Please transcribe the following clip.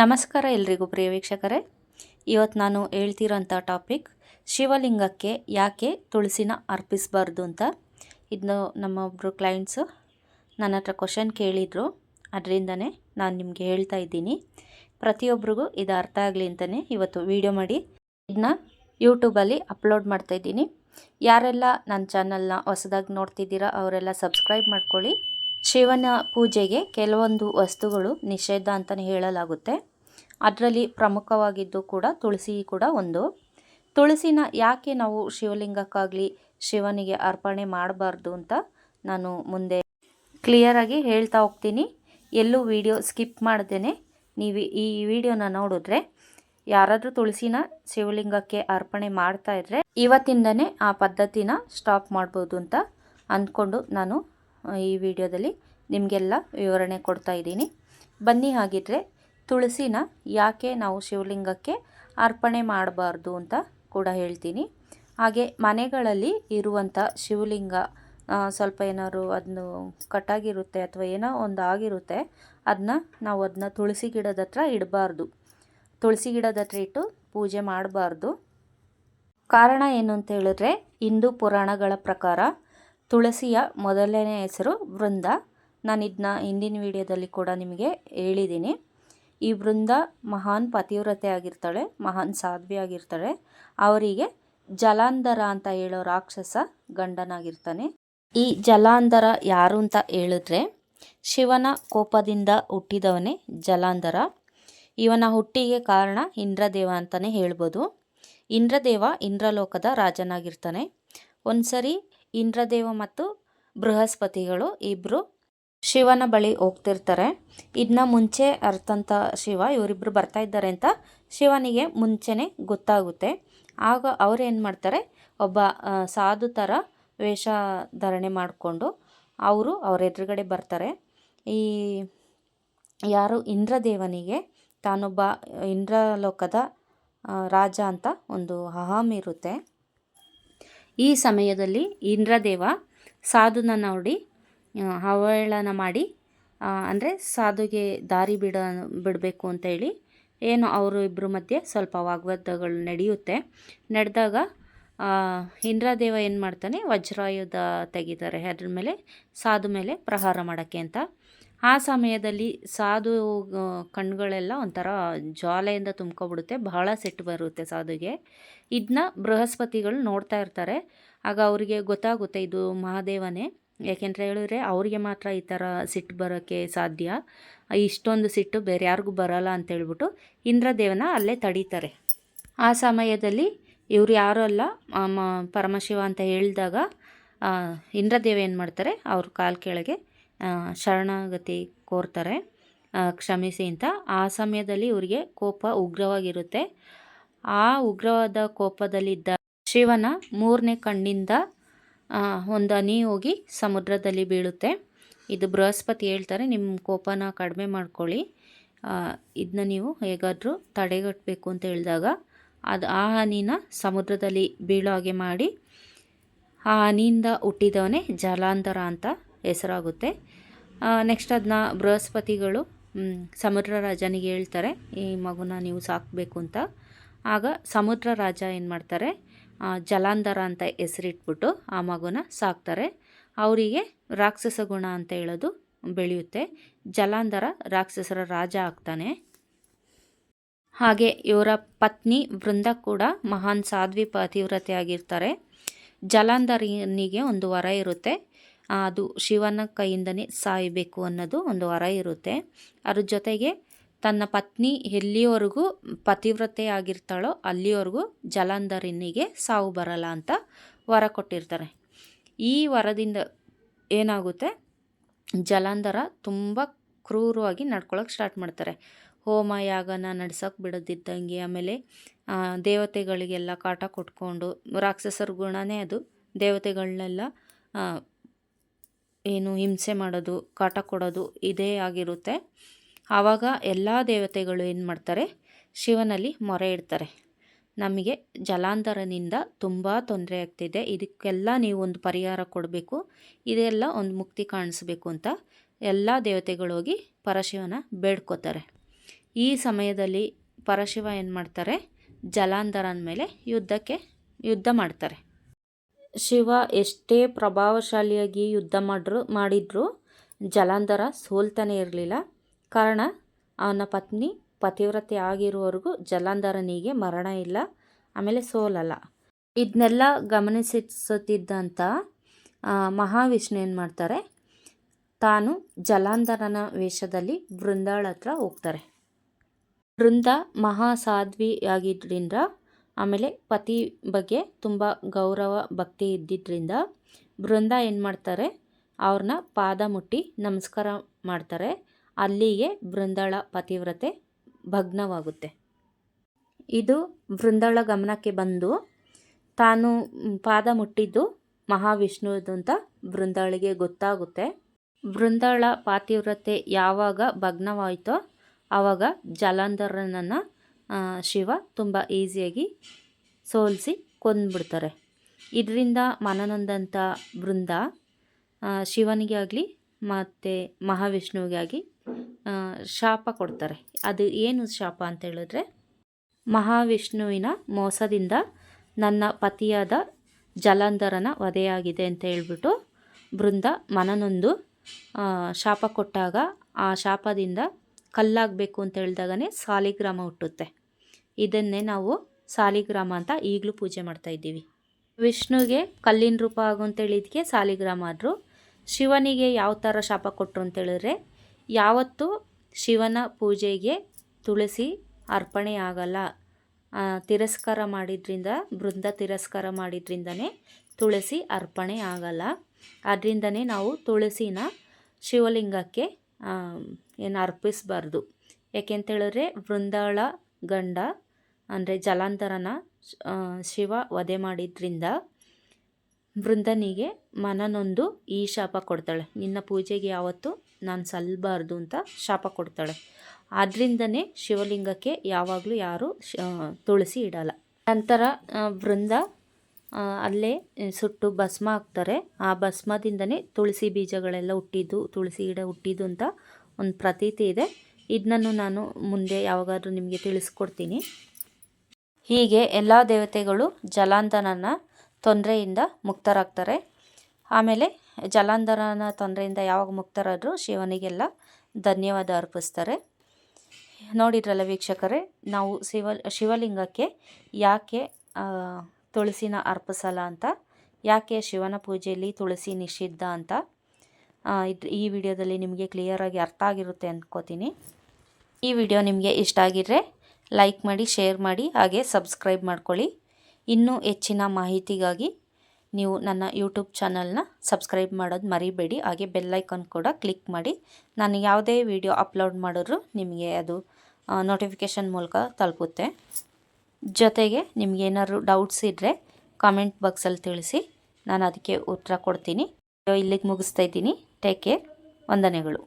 ನಮಸ್ಕಾರ ಎಲ್ರಿಗೂ ಪ್ರಿಯ ವೀಕ್ಷಕರೇ. ಇವತ್ತು ನಾನು ಹೇಳ್ತಿರೋಂಥ ಟಾಪಿಕ್, ಶಿವಲಿಂಗಕ್ಕೆ ಯಾಕೆ ತುಳಸಿನ ಅರ್ಪಿಸಬಾರ್ದು ಅಂತ. ಇದನ್ನು ನಮ್ಮ ಒಬ್ಬರು ಕ್ಲೈಂಟ್ಸು ನನ್ನ ಹತ್ರ ಕ್ವಶನ್ ಕೇಳಿದರು. ಅದರಿಂದನೇ ನಾನು ನಿಮಗೆ ಹೇಳ್ತಾ ಇದ್ದೀನಿ. ಪ್ರತಿಯೊಬ್ಬರಿಗೂ ಇದು ಅರ್ಥ ಆಗಲಿ ಅಂತಲೇ ಇವತ್ತು ವಿಡಿಯೋ ಮಾಡಿ. ಇದನ್ನ ಯೂಟ್ಯೂಬಲ್ಲಿ ಅಪ್ಲೋಡ್ ಮಾಡ್ತಾ ಇದ್ದೀನಿ. ಯಾರೆಲ್ಲ ನನ್ನ ಚಾನಲ್ನ ಹೊಸದಾಗಿ ನೋಡ್ತಿದ್ದೀರಾ, ಅವರೆಲ್ಲ ಸಬ್ಸ್ಕ್ರೈಬ್ ಮಾಡ್ಕೊಳ್ಳಿ. ಶಿವನ ಪೂಜೆಗೆ ಕೆಲವೊಂದು ವಸ್ತುಗಳು ನಿಷೇಧ ಅಂತಲೇ ಹೇಳಲಾಗುತ್ತೆ. ಅದರಲ್ಲಿ ಪ್ರಮುಖವಾಗಿದ್ದು ಕೂಡ ತುಳಸಿ ಕೂಡ ಒಂದು. ತುಳಸಿನ ಯಾಕೆ ನಾವು ಶಿವಲಿಂಗಕ್ಕಾಗಲಿ ಶಿವನಿಗೆ ಅರ್ಪಣೆ ಮಾಡಬಾರ್ದು ಅಂತ ನಾನು ಮುಂದೆ ಕ್ಲಿಯರಾಗಿ ಹೇಳ್ತಾ ಹೋಗ್ತೀನಿ. ಎಲ್ಲೂ ವಿಡಿಯೋ ಸ್ಕಿಪ್ ಮಾಡ್ದೇನೆ. ನೀವು ಈ ವಿಡಿಯೋನ ನೋಡಿದ್ರೆ ಯಾರಾದರೂ ತುಳಸಿನ ಶಿವಲಿಂಗಕ್ಕೆ ಅರ್ಪಣೆ ಮಾಡ್ತಾ ಇದ್ರೆ ಇವತ್ತಿಂದನೇ ಆ ಪದ್ಧತಿನ ಸ್ಟಾಪ್ ಮಾಡ್ಬೋದು ಅಂತ ಅಂದ್ಕೊಂಡು ನಾನು ಈ ವಿಡಿಯೋದಲ್ಲಿ ನಿಮಗೆಲ್ಲ ವಿವರಣೆ ಕೊಡ್ತಾ ಇದ್ದೀನಿ. ಬನ್ನಿ ಹಾಗಿದ್ರೆ ತುಳಸಿನ ಯಾಕೆ ನಾವು ಶಿವಲಿಂಗಕ್ಕೆ ಅರ್ಪಣೆ ಮಾಡಬಾರ್ದು ಅಂತ ಕೂಡ ಹೇಳ್ತೀನಿ. ಹಾಗೆ ಮನೆಗಳಲ್ಲಿ ಇರುವಂಥ ಶಿವಲಿಂಗ ಸ್ವಲ್ಪ ಏನಾದ್ರು ಅದನ್ನು ಕಟ್ಟಾಗಿರುತ್ತೆ ಅಥವಾ ಏನೋ ಒಂದು ಆಗಿರುತ್ತೆ, ಅದನ್ನ ನಾವು ಅದನ್ನ ತುಳಸಿ ಗಿಡದ ಹತ್ರ ಇಡಬಾರ್ದು. ತುಳಸಿ ಗಿಡದ ಹತ್ರ ಇಟ್ಟು ಪೂಜೆ ಮಾಡಬಾರ್ದು. ಕಾರಣ ಏನು ಅಂತ ಹೇಳಿದ್ರೆ, ಹಿಂದೂ ಪುರಾಣಗಳ ಪ್ರಕಾರ ತುಳಸಿಯ ಮೊದಲನೇ ಹೆಸರು ವೃಂದ. ನಾನು ಇದನ್ನ ಹಿಂದಿನ ವಿಡಿಯೋದಲ್ಲಿ ಕೂಡ ನಿಮಗೆ ಹೇಳಿದ್ದೀನಿ. ಈ ವೃಂದ ಮಹಾನ್ ಪತಿವ್ರತೆ ಆಗಿರ್ತಾಳೆ, ಮಹಾನ್ ಸಾಧ್ವಿ ಆಗಿರ್ತಾಳೆ. ಅವರಿಗೆ ಜಲಾಂಧರ ಅಂತ ಹೇಳೋ ರಾಕ್ಷಸ ಗಂಡನಾಗಿರ್ತಾನೆ. ಈ ಜಲಾಂಧರ ಯಾರು ಅಂತ ಹೇಳಿದ್ರೆ, ಶಿವನ ಕೋಪದಿಂದ ಹುಟ್ಟಿದವನೇ ಜಲಾಂಧರ. ಇವನ ಹುಟ್ಟಿಗೆ ಕಾರಣ ಇಂದ್ರದೇವ ಅಂತಲೇ ಹೇಳ್ಬೋದು. ಇಂದ್ರದೇವ ಇಂದ್ರಲೋಕದ ರಾಜನಾಗಿರ್ತಾನೆ. ಒಂದ್ಸರಿ ಇಂದ್ರದೇವ ಮತ್ತು ಬೃಹಸ್ಪತಿಗಳು ಇಬ್ಬರು ಶಿವನ ಬಳಿ ಹೋಗ್ತಿರ್ತಾರೆ. ಇದನ್ನ ಮುಂಚೆ ಅರ್ಥಂತ ಶಿವ ಇವರಿಬ್ಬರು ಬರ್ತಾ ಇದ್ದಾರೆ ಅಂತ ಶಿವನಿಗೆ ಮುಂಚೆನೇ ಗೊತ್ತಾಗುತ್ತೆ. ಆಗ ಅವ್ರು ಏನು ಮಾಡ್ತಾರೆ, ಒಬ್ಬ ಸಾಧು ಥರ ವೇಷ ಧಾರಣೆ ಮಾಡಿಕೊಂಡು ಅವರು ಅವ್ರ ಎದುರುಗಡೆ ಬರ್ತಾರೆ. ಈ ಯಾರು, ಇಂದ್ರದೇವನಿಗೆ ತಾನೊಬ್ಬ ಇಂದ್ರಲೋಕದ ರಾಜ ಅಂತ ಒಂದು ಅಹಂ ಇರುತ್ತೆ. ಈ ಸಮಯದಲ್ಲಿ ಇಂದ್ರದೇವ ಸಾಧುನ ನೋಡಿ ಅವಹೇಳನ ಮಾಡಿ ಅಂದರೆ ಸಾಧುಗೆ ದಾರಿ ಬಿಡ, ಬಿಡಬೇಕು ಅಂತ ಹೇಳಿ, ಏನು ಅವರು ಇಬ್ಬರ ಮಧ್ಯೆ ಸ್ವಲ್ಪ ವಾಗ್ವಾದಗಳು ನಡೆಯುತ್ತೆ. ನಡೆದಾಗ ಇಂದ್ರದೇವ ಏನು ಮಾಡ್ತಾನೆ, ವಜ್ರಾಯುಧ ತೆಗಿತಾರೆ. ಅದ್ರ ಮೇಲೆ, ಸಾಧು ಮೇಲೆ ಪ್ರಹಾರ ಮಾಡೋಕ್ಕೆ ಅಂತ ಆ ಸಮಯದಲ್ಲಿ ಸಾಧು ಕಣ್ಗಳೆಲ್ಲ ಒಂಥರ ಜ್ವಾಲೆಯಿಂದ ತುಂಬ್ಕೊಬಿಡುತ್ತೆ. ಬಹಳ ಸಿಟ್ಟು ಬರುತ್ತೆ ಸಾಧುಗೆ. ಇದನ್ನ ಬೃಹಸ್ಪತಿಗಳು ನೋಡ್ತಾ ಇರ್ತಾರೆ. ಆಗ ಅವರಿಗೆ ಗೊತ್ತಾಗುತ್ತೆ ಇದು ಮಹಾದೇವನೇ. ಯಾಕೆಂದರೆ ಹೇಳಿದ್ರೆ ಅವರಿಗೆ ಮಾತ್ರ ಈ ಥರ ಸಿಟ್ಟು ಬರೋಕ್ಕೆ ಸಾಧ್ಯ. ಇಷ್ಟೊಂದು ಸಿಟ್ಟು ಬೇರೆ ಯಾರಿಗೂ ಬರೋಲ್ಲ ಅಂತೇಳ್ಬಿಟ್ಟು ಇಂದ್ರದೇವನ ಅಲ್ಲೇ ತಡೀತಾರೆ. ಆ ಸಮಯದಲ್ಲಿ ಇವರು ಯಾರೂ ಅಲ್ಲ ಪರಮಶಿವ ಅಂತ ಹೇಳಿದಾಗ ಇಂದ್ರದೇವ ಏನು ಮಾಡ್ತಾರೆ ಅವ್ರ ಕಾಲು ಕೆಳಗೆ ಶರಣಾಗತಿ ಕೋರ್ತಾರೆ. ಕ್ಷಮಿಸಿ ಅಂತ. ಆ ಸಮಯದಲ್ಲಿ ಇವರಿಗೆ ಕೋಪ ಉಗ್ರವಾಗಿರುತ್ತೆ. ಆ ಉಗ್ರವಾದ ಕೋಪದಲ್ಲಿದ್ದ ಶಿವನ ಮೂರನೇ ಕಣ್ಣಿಂದ ಒಂದು ಹನಿ ಹೋಗಿ ಸಮುದ್ರದಲ್ಲಿ ಬೀಳುತ್ತೆ. ಇದು ಬೃಹಸ್ಪತಿ ಹೇಳ್ತಾರೆ ನಿಮ್ಮ ಕೋಪನ ಕಡಿಮೆ ಮಾಡ್ಕೊಳ್ಳಿ. ಇದನ್ನ ನೀವು ಹೇಗಾದರೂ ತಡೆಗಟ್ಟಬೇಕು ಅಂತ ಹೇಳಿದಾಗ, ಅದು ಆ ಹನಿನ ಸಮುದ್ರದಲ್ಲಿ ಬೀಳೋ ಹಾಗೆ ಮಾಡಿ, ಆ ಹನಿಯಿಂದ ಹುಟ್ಟಿದವನೇ ಜಲಾಂತರ ಅಂತ ಹೆಸರಾಗುತ್ತೆ. ನೆಕ್ಸ್ಟ್ ಅದನ್ನ ಬೃಹಸ್ಪತಿಗಳು ಸಮುದ್ರ ರಾಜನಿಗೆ ಹೇಳ್ತಾರೆ, ಈ ಮಗುನ ನೀವು ಸಾಕಬೇಕು ಅಂತ. ಆಗ ಸಮುದ್ರ ರಾಜ ಏನು ಮಾಡ್ತಾರೆ ಜಲಾಂಧರ ಅಂತ ಹೆಸರಿಟ್ಬಿಟ್ಟು ಆ ಮಗುನ ಸಾಕ್ತಾರೆ. ಅವರಿಗೆ ರಾಕ್ಷಸ ಗುಣ ಅಂತ ಹೇಳೋದು ಬೆಳೆಯುತ್ತೆ. ಜಲಾಂಧರ ರಾಕ್ಷಸರ ರಾಜ ಆಗ್ತಾನೆ. ಹಾಗೆ ಇವರ ಪತ್ನಿ ವೃಂದ ಕೂಡ ಮಹಾನ್ ಸಾಧ್ವಿ ಪತಿವ್ರತೆ ಆಗಿರ್ತಾರೆ. ಜಲಾಂಧರನಿಗೆ ಒಂದು ವರ ಇರುತ್ತೆ. ಅದು ಶಿವನ ಕೈಯಿಂದನೇ ಸಾಯಬೇಕು ಅನ್ನೋದು ಒಂದು ವರ ಇರುತ್ತೆ. ಅದ್ರ ಜೊತೆಗೆ ತನ್ನ ಪತ್ನಿ ಎಲ್ಲಿವರೆಗೂ ಪತಿವ್ರತೆ ಆಗಿರ್ತಾಳೋ ಅಲ್ಲಿಯವರೆಗೂ ಜಲಾಂಧರನಿಗೆ ಸಾವು ಬರಲ್ಲ ಅಂತ ವರ ಕೊಟ್ಟಿರ್ತಾರೆ. ಈ ವರದಿಂದ ಏನಾಗುತ್ತೆ? ಜಲಾಂಧರ ತುಂಬ ಕ್ರೂರವಾಗಿ ನಡ್ಕೊಳ್ಳೋಕೆ ಸ್ಟಾರ್ಟ್ ಮಾಡ್ತಾರೆ. ಹೋಮ, ಯಾಗನ ನಡ್ಸೋಕೆ ಬಿಡೋದಿದ್ದಂಗೆ ಆಮೇಲೆ ದೇವತೆಗಳಿಗೆಲ್ಲ ಕಾಟ ಕೊಟ್ಕೊಂಡು ರಾಕ್ಷಸರ ಗುಣನೇ ಅದು. ದೇವತೆಗಳನ್ನೆಲ್ಲ ಏನು ಹಿಂಸೆ ಮಾಡೋದು, ಕಾಟ ಕೊಡೋದು ಇದೇ ಆಗಿರುತ್ತೆ. ಆವಾಗ ಎಲ್ಲ ದೇವತೆಗಳು ಏನು ಮಾಡ್ತಾರೆ? ಶಿವನಲ್ಲಿ ಮೊರೆ ಇಡ್ತಾರೆ. ನಮಗೆ ಜಲಾಂತರನಿಂದ ತುಂಬ ತೊಂದರೆ ಆಗ್ತಿದೆ. ಇದಕ್ಕೆಲ್ಲ ನೀವು ಒಂದು ಪರಿಹಾರ ಕೊಡಬೇಕು. ಇದೆಲ್ಲ ಒಂದು ಮುಕ್ತಿ ಕಾಣಿಸ್ಬೇಕು ಅಂತ ಎಲ್ಲ ದೇವತೆಗಳು ಹೋಗಿ ಪರಶಿವನ ಬೇಡ್ಕೋತಾರೆ. ಈ ಸಮಯದಲ್ಲಿ ಪರಶಿವ ಏನು ಮಾಡ್ತಾರೆ? ಜಲಾಂಧರನ ಮೇಲೆ ಯುದ್ಧಕ್ಕೆ ಯುದ್ಧ ಮಾಡ್ತಾರೆ. ಶಿವ ಎಷ್ಟೇ ಪ್ರಭಾವಶಾಲಿಯಾಗಿ ಯುದ್ಧ ಮಾಡ್ರು, ಮಾಡಿದ್ರು ಜಲಾಂಧರ ಸೋಲ್ತಾನೆ ಇರಲಿಲ್ಲ. ಕಾರಣ, ಅವನ ಪತ್ನಿ ಪತಿವ್ರತೆ ಆಗಿರುವವರೆಗೂ ಜಲಾಂಧರನಿಗೆ ಮರಣ ಇಲ್ಲ, ಆಮೇಲೆ ಸೋಲಲ್ಲ. ಇದನ್ನೆಲ್ಲ ಗಮನಿಸುತ್ತಿದ್ದಂಥ ಮಹಾವಿಷ್ಣು ಏನು ಮಾಡ್ತಾರೆ? ತಾನು ಜಲಾಂಧರನ ವೇಷದಲ್ಲಿ ಬೃಂದಾಳ ಹತ್ರ ಹೋಗ್ತಾರೆ. ಬೃಂದ ಮಹಾಸಾಧ್ವಿ ಆಗಿದ್ದರಿಂದ ಆಮೇಲೆ ಪತಿ ಬಗ್ಗೆ ತುಂಬ ಗೌರವ, ಭಕ್ತಿ ಇದ್ದಿದ್ದರಿಂದ ಬೃಂದ ಏನು ಮಾಡ್ತಾರೆ? ಅವ್ರನ್ನ ಪಾದ ಮುಟ್ಟಿ ನಮಸ್ಕಾರ ಮಾಡ್ತಾರೆ. ಅಲ್ಲಿಗೆ ಬೃಂದಾಳ ಪತಿವ್ರತೆ ಭಗ್ನವಾಗುತ್ತೆ. ಇದು ಬೃಂದಾಳ ಗಮನಕ್ಕೆ ಬಂದು ತಾನು ಪಾದ ಮುಟ್ಟಿದ್ದು ಮಹಾವಿಷ್ಣುವುದು ಅಂತ ಬೃಂದಾಳಿಗೆ ಗೊತ್ತಾಗುತ್ತೆ. ಬೃಂದಾಳ ಪಾತಿವ್ರತೆ ಯಾವಾಗ ಭಗ್ನವಾಯಿತೋ ಆವಾಗ ಜಲಾಂಧರನನ್ನು ಶಿವ ತುಂಬ ಈಸಿಯಾಗಿ ಸೋಲಿಸಿ ಕೊಂದ್ಬಿಡ್ತಾರೆ. ಇದರಿಂದ ಮನನೊಂದಂಥ ಬೃಂದ ಶಿವನಿಗೆ ಆಗಲಿ ಮತ್ತು ಮಹಾವಿಷ್ಣುವಿಗೆ ಆಗಿ ಶಾಪ ಕೊಡ್ತಾರೆ. ಅದು ಏನು ಶಾಪ ಅಂತ ಹೇಳಿದ್ರೆ, ಮಹಾವಿಷ್ಣುವಿನ ಮೋಸದಿಂದ ನನ್ನ ಪತಿಯಾದ ಜಲಂಧರನ ವಧೆಯಾಗಿದೆ ಅಂತ ಹೇಳ್ಬಿಟ್ಟು ಬೃಂದ ಮನನೊಂದು ಶಾಪ ಕೊಟ್ಟಾಗ ಆ ಶಾಪದಿಂದ ಕಲ್ಲಾಗಬೇಕು ಅಂತ ಹೇಳಿದಾಗನೇ ಸಾಲಿಗ್ರಾಮ ಹುಟ್ಟುತ್ತೆ. ಇದನ್ನೇ ನಾವು ಸಾಲಿಗ್ರಾಮ ಅಂತ ಈಗಲೂ ಪೂಜೆ ಮಾಡ್ತಾ ಇದ್ದೀವಿ. ವಿಷ್ಣುಗೆ ಕಲ್ಲಿನ ರೂಪ ಆಗು ಅಂತೇಳಿದಕ್ಕೆ ಸಾಲಿಗ್ರಾಮ ಆದರು. ಶಿವನಿಗೆ ಯಾವ ಥರ ಶಾಪ ಕೊಟ್ಟರು ಅಂತೇಳಿದ್ರೆ ಯಾವತ್ತು ಶಿವನ ಪೂಜೆಗೆ ತುಳಸಿ ಅರ್ಪಣೆ ಆಗಲ್ಲ. ತಿರಸ್ಕಾರ ಮಾಡಿದ್ರಿಂದ, ಬೃಂದ ತಿರಸ್ಕಾರ ಮಾಡಿದ್ರಿಂದನೇ ತುಳಸಿ ಅರ್ಪಣೆ ಆಗಲ್ಲ. ಅದರಿಂದನೇ ನಾವು ತುಳಸಿನ ಶಿವಲಿಂಗಕ್ಕೆ ಏನು ಅರ್ಪಿಸಬಾರ್ದು. ಯಾಕೆಂತೇಳಿದ್ರೆ ವೃಂದಾಳ ಗಂಡ, ಅಂದರೆ ಜಲಾಂತರನ ಶಿವ ವಧೆ ಮಾಡಿದ್ರಿಂದ ವೃಂದನಿಗೆ ಮನನೊಂದು ಈ ಶಾಪ ಕೊಡ್ತಾಳೆ. ನಿನ್ನ ಪೂಜೆಗೆ ಯಾವತ್ತು ನಾನು ಸಲ್ಲಬಾರ್ದು ಅಂತ ಶಾಪ ಕೊಡ್ತಾಳೆ. ಆದ್ದರಿಂದನೇ ಶಿವಲಿಂಗಕ್ಕೆ ಯಾವಾಗಲೂ ಯಾರು ತುಳಸಿ ಇಡಲ್ಲ. ನಂತರ ವೃಂದ ಅಲ್ಲೇ ಸುಟ್ಟು ಭಸ್ಮ ಹಾಕ್ತಾರೆ. ಆ ಭಸ್ಮದಿಂದನೇ ತುಳಸಿ ಬೀಜಗಳೆಲ್ಲ ಹುಟ್ಟಿದ್ದು, ತುಳಸಿ ಗಿಡ ಹುಟ್ಟಿದ್ದು ಅಂತ ಒಂದು ಪ್ರತೀತಿ ಇದೆ. ಇದನ್ನು ನಾನು ಮುಂದೆ ಯಾವಾಗಾದರೂ ನಿಮಗೆ ತಿಳಿಸ್ಕೊಡ್ತೀನಿ. ಹೀಗೆ ಎಲ್ಲ ದೇವತೆಗಳು ಜಲಾಂಧನನ ತೊಂದರೆಯಿಂದ ಮುಕ್ತರಾಗ್ತಾರೆ. ಆಮೇಲೆ ಜಲಾಂಧರನ ತೊಂದರೆಯಿಂದ ಯಾವಾಗ ಮುಕ್ತರಾದರೂ ಶಿವನಿಗೆಲ್ಲ ಧನ್ಯವಾದ ಅರ್ಪಿಸ್ತಾರೆ. ನೋಡಿದ್ರಲ್ಲ ವೀಕ್ಷಕರೇ, ನಾವು ಶಿವ, ಶಿವಲಿಂಗಕ್ಕೆ ಯಾಕೆ ತುಳಸಿನ ಅರ್ಪಿಸಲ್ಲ ಅಂತ, ಯಾಕೆ ಶಿವನ ಪೂಜೆಯಲ್ಲಿ ತುಳಸಿ ನಿಷಿದ್ಧ ಅಂತ ಇದು ಈ ವಿಡಿಯೋದಲ್ಲಿ ನಿಮಗೆ ಕ್ಲಿಯರಾಗಿ ಅರ್ಥ ಆಗಿರುತ್ತೆ ಅಂದ್ಕೋತೀನಿ ಈ ವಿಡಿಯೋ ನಿಮಗೆ ಇಷ್ಟ ಆಗಿದ್ರೆ ಲೈಕ್ ಮಾಡಿ, ಶೇರ್ ಮಾಡಿ, ಹಾಗೆ ಸಬ್ಸ್ಕ್ರೈಬ್ ಮಾಡ್ಕೊಳ್ಳಿ. ಇನ್ನೂ ಹೆಚ್ಚಿನ ಮಾಹಿತಿಗಾಗಿ ನೀವು ನನ್ನ ಯೂಟ್ಯೂಬ್ ಚಾನಲ್ನ ಸಬ್ಸ್ಕ್ರೈಬ್ ಮಾಡೋದು ಮರಿಬೇಡಿ. ಹಾಗೆ ಬೆಲ್ಲೈಕನ್ ಕೂಡ ಕ್ಲಿಕ್ ಮಾಡಿ. ನಾನು ಯಾವುದೇ ವಿಡಿಯೋ ಅಪ್ಲೋಡ್ ಮಾಡಿದ್ರು ನಿಮಗೆ ಅದು ನೋಟಿಫಿಕೇಷನ್ ಮೂಲಕ ತಲುಪುತ್ತೆ. ಜೊತೆಗೆ ನಿಮಗೇನಾದ್ರು ಡೌಟ್ಸ್ ಇದ್ದರೆ ಕಾಮೆಂಟ್ ಬಾಕ್ಸಲ್ಲಿ ತಿಳಿಸಿ. ನಾನು ಅದಕ್ಕೆ ಉತ್ತರ ಕೊಡ್ತೀನಿ. ಇಲ್ಲಿಗೆ ಮುಗಿಸ್ತಾ ಇದ್ದೀನಿ. ಟೇಕ್ ಕೇರ್ ವಂದನೆಗಳು.